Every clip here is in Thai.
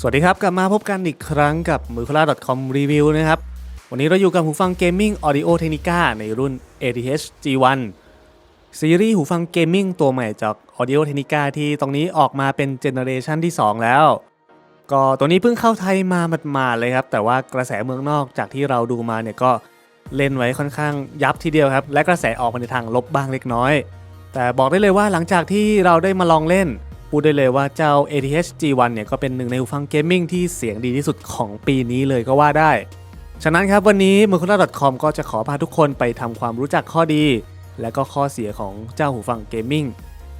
สวัสดีครับ กลับมาพบกันอีกครั้งกับมือคลา .com review นะครับ วันนี้เราอยู่กับหูฟังเ Gaming Audio Technica ในรุ่น ATH G1 ซีรีส์หูฟังเกมมิ่งตัวใหม่จาก Audio Technica ที่ตรงนี้ออกมาเป็นเจเนอเรชันที่ 2 แล้ว ก็ตัวนี้เพิ่งเข้าไทยมาหมาดๆเลยครับ แต่ว่ากระแสเมืองนอกจากที่เราดูมาเนี่ยก็เล่นไว้ค่อนข้างยับทีเดียวครับ และกระแสออกมาในทางลบบ้างเล็กน้อย แต่บอกได้เลยว่าหลังจากที่เราได้มาลองเล่นพูดได้เลยว่าเจ้า ATH G1 เนี่ยก็เป็นหนึ่งในหูฟังเกมมิ่งที่เสียงดีที่สุดของปีนี้เลยก็ว่าได้ ฉะนั้นครับวันนี้ m u k u l a c o m ก็จะขอพาทุกคนไปทำความรู้จักข้อดี และก็ข้อเสียของเจ้าหูฟังเกมมิ่ง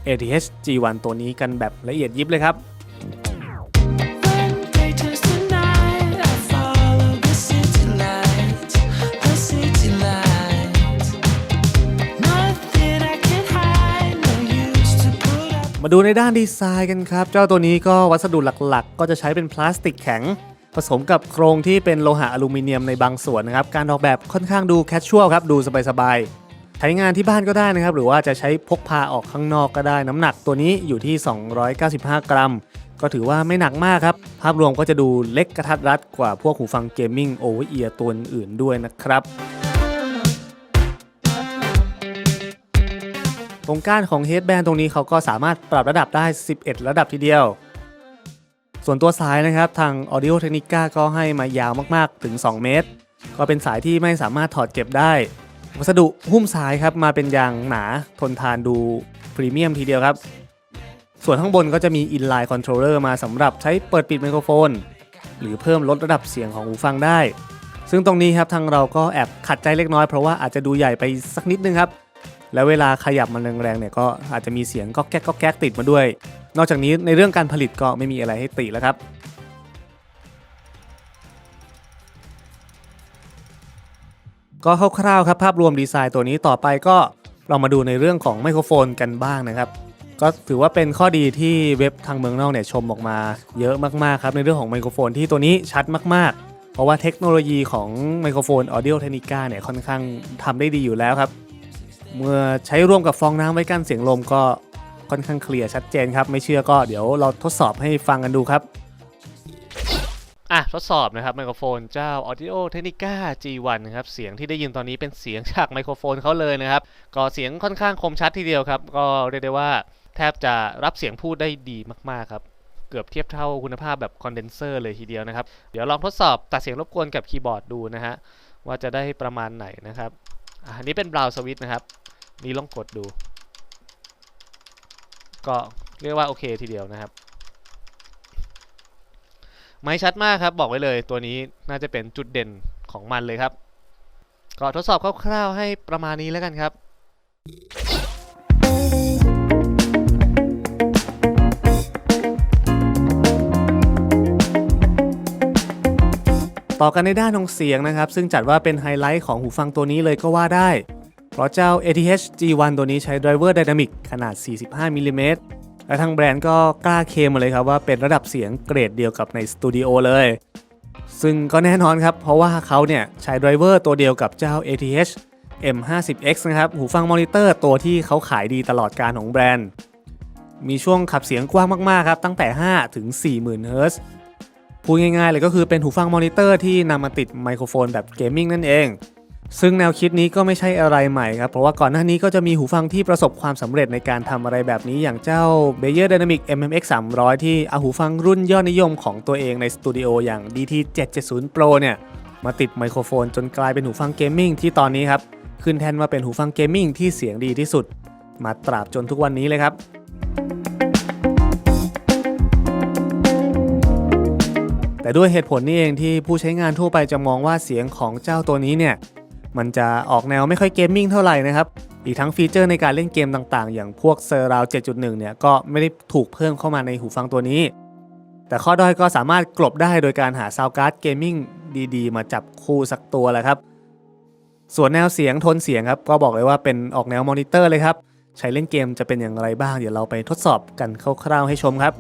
ATH G1 ตัวนี้กันแบบละเอียดยิบเลยครับ มาดูในด้านดีไซน์กันครับ เจ้าตัวนี้ก็วัสดุหลักๆ ก็จะใช้เป็นพลาสติกแข็ง ผสมกับโครงที่เป็นโลหะอลูมิเนียมในบางส่วนนะครับ การออกแบบค่อนข้างดูแคชชวลครับ ดูสบายๆ ใช้งานที่บ้านก็ได้นะครับ หรือว่าจะใช้พกพาออกข้างนอกก็ได้ น้ำหนักตัวนี้อยู่ที่ 295 กรัม ก็ถือว่าไม่หนักมากครับ ภาพรวมก็จะดูเล็กกระทัดรัดกว่าพวกหูฟังเกมมิ่งโอเวอร์เอียร์ตัวอื่นด้วยนะครับ ตรงก้านของเฮดแบนตรงนี้เขาก็สามารถปรับระดับได้ 11 ระดับทีเดียว ส่วนตัวสายนะครับ ทาง Audio Technica ก็ให้มายาวมากๆถึง 2 เมตร ก็เป็นสายที่ไม่สามารถถอดเก็บได้ วัสดุหุ้มสายครับมาเป็นยางหนาทนทานดูพรีเมียมทีเดียวครับ ส่วนข้างบนก็จะมี inline controller มาสำหรับใช้เปิดปิดไมโครโฟน หรือเพิ่มลดระดับเสียงของหูฟังได้ซึ่งตรงนี้ครับทางเราก็แอบขัดใจเล็กน้อยเพราะว่าอาจจะดูใหญ่ไปสักนิดนึงครับ แล้วเวลาขยับมันแรงๆเนี่ยก็อาจจะมีเสียงก็แก๊กก็แก๊กติดมาด้วย นอกจากนี้ในเรื่องการผลิตก็ไม่มีอะไรให้ติแล้วครับก็คร่าวๆครับภาพรวมดีไซน์ตัวนี้ต่อไปก็เรามาดูในเรื่องของไมโครโฟนกันบ้างนะครับ ก็ถือว่าเป็นข้อดีที่เว็บทางเมืองนอกเนี่ยชมออกมาเยอะมากๆครับในเรื่องของไมโครโฟนที่ตัวนี้ชัดมากๆ เพราะว่าเทคโนโลยีของไมโครโฟน Audio Technica เนี่ยค่อนข้างทำได้ดีอยู่แล้วครับ เมื่อใช้ร่วมกับฟองน้ำไว้กั้นเสียงลมก็ค่อนข้างเคลียร์ชัดเจนครับ ไม่เชื่อก็เดี๋ยวเราทดสอบให้ฟังกันดูครับ อะทดสอบนะครับไมโครโฟนเจ้า Audio Technica G1 นะครับเสียงที่ได้ยินตอนนี้เป็นเสียงจากไมโครโฟนเขาเลยนะครับ ก็เสียงค่อนข้างคมชัดทีเดียวครับ ก็เรียกได้ว่าแทบจะรับเสียงพูดได้ดีมากๆครับ เกือบเทียบเท่าคุณภาพแบบคอนเดนเซอร์เลยทีเดียวนะครับ เดี๋ยวลองทดสอบตัดเสียงรบกวนกับคีย์บอร์ดดูนะฮะว่าจะได้ประมาณไหนนะครับ อันนี้เป็นบราวสวิตนะครับ นี่ลองกดดู ก็เรียกว่าโอเคทีเดียวนะครับ ไม่ชัดมากครับบอกไว้เลยตัวนี้น่าจะเป็นจุดเด่นของมันเลยครับ ก็ทดสอบคร่าวๆให้ประมาณนี้แล้วกันครับ ต่อกันในด้านของเสียงนะครับ ซึ่งจัดว่าเป็นไฮไลท์ของหูฟังตัวนี้เลยก็ว่าได้ เพราะเจ้า ATH G1 ตัวนี้ใช้ไดรเวอร์ไดนามิกขนาด 45มิลลิเมตรและทางแบรนด์ก็กล้าเคลมมาเลยครับว่าเป็นระดับเสียงเกรดเดียวกับในสตูดิโอเลย ซึ่งก็แน่นอนครับ เพราะว่าเขาเนี่ยใช้ไดรเวอร์ตัวเดียวกับเจ้า ATH M50X นะครับ หูฟังมอนิเตอร์ตัวที่เขาขายดีตลอดการของแบรนด์ มีช่วงขับเสียงกว้างมาก ๆ ครับ ตั้งแต่ 5 ถึง 40,000 เฮิรตซ์ พูดง่ายๆเลยก็คือเป็นหูฟังมอนิเตอร์ที่นำมาติดไมโครโฟนแบบเกมมิ่งนั่นเอง ซึ่งแนวคิดนี้ก็ไม่ใช่อะไรใหม่ครับ เพราะว่าก่อนหน้านี้ก็จะมีหูฟังที่ประสบความสำเร็จในการทำอะไรแบบนี้อย่างเจ้า Beyer Dynamic MMX 300 ที่เอาหูฟังรุ่นยอดนิยมของตัวเองในสตูดิโออย่าง DT 770 Pro เนี่ยมาติดไมโครโฟนจนกลายเป็นหูฟังเกมมิ่งที่ตอนนี้ครับขึ้นแทนมาเป็นหูฟังเกมมิ่งที่เสียงดีที่สุด มาตราบจนทุกวันนี้เลยครับ แต่ด้วยเหตุผลนี้เองที่ผู้ใช้งานทั่วไปจะมองว่าเสียงของเจ้าตัวนี้เนี่ยมันจะออกแนวไม่ค่อยเกมมิ่งเท่าไหร่นะครับ อีกทั้งฟีเจอร์ในการเล่นเกมต่างๆ อย่างพวกเซอร์ราว7.1 เนี่ยก็ไม่ได้ถูกเพิ่มเข้ามาในหูฟังตัวนี้ แต่ข้อด้อยก็สามารถกลบได้โดยการหาซาวการ์ดเกมมิ่งดีๆ มาจับคู่สักตัวแหละครับ ส่วนแนวเสียงโทนเสียงครับก็บอกเลยว่าเป็นออกแนวมอนิเตอร์เลยครับ ใช้เล่นเกมจะเป็นอย่างไรบ้างเดี๋ยวเราไปทดสอบกันคร่าวๆให้ชมครับ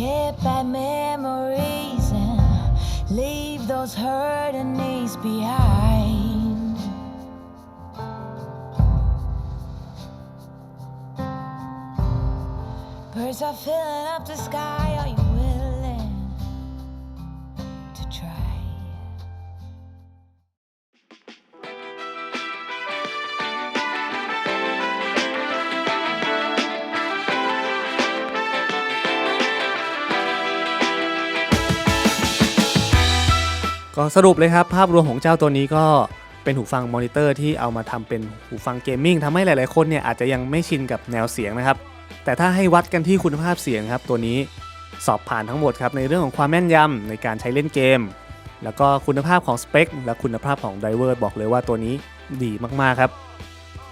Forget bad memories and leave those hurting knees behind. Birds are filling up the sky. ก็สรุปเลยครับ ภาพรวมของเจ้าตัวนี้ก็เป็นหูฟังมอนิเตอร์ที่เอามาทำเป็นหูฟังเกมมิ่งทำให้หลาย ๆ คนเนี่ยอาจจะยังไม่ชินกับแนวเสียงนะครับ แต่ถ้าให้วัดกันที่คุณภาพเสียงครับ ตัวนี้สอบผ่านทั้งหมดครับในเรื่องของความแม่นยำในการใช้เล่นเกม แล้วก็คุณภาพของสเปคและคุณภาพของไดเวอร์บอกเลยว่าตัวนี้ดีมาก ๆ ครับ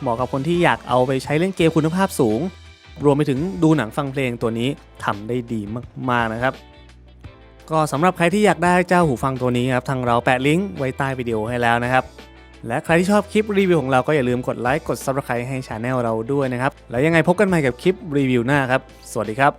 เหมาะกับคนที่อยากเอาไปใช้เล่นเกมคุณภาพสูง รวมไปถึงดูหนังฟังเพลงตัวนี้ทำได้ดีมาก ๆ นะครับ ก็สำหรับใครที่อยากได้เจ้าหูฟังตัวนี้ครับทางเราแปะลิงก์ไว้ใต้วิดีโอให้แล้วนะครับและใครที่ชอบคลิปรีวิวของเราก็อย่าลืมกดไลค์กด Subscribe ให้ช anel เราด้วยนะครับ แล้วยังไงพบกันใหม่กับคลิปรีวิวหน้าครับ สวัสดีครับ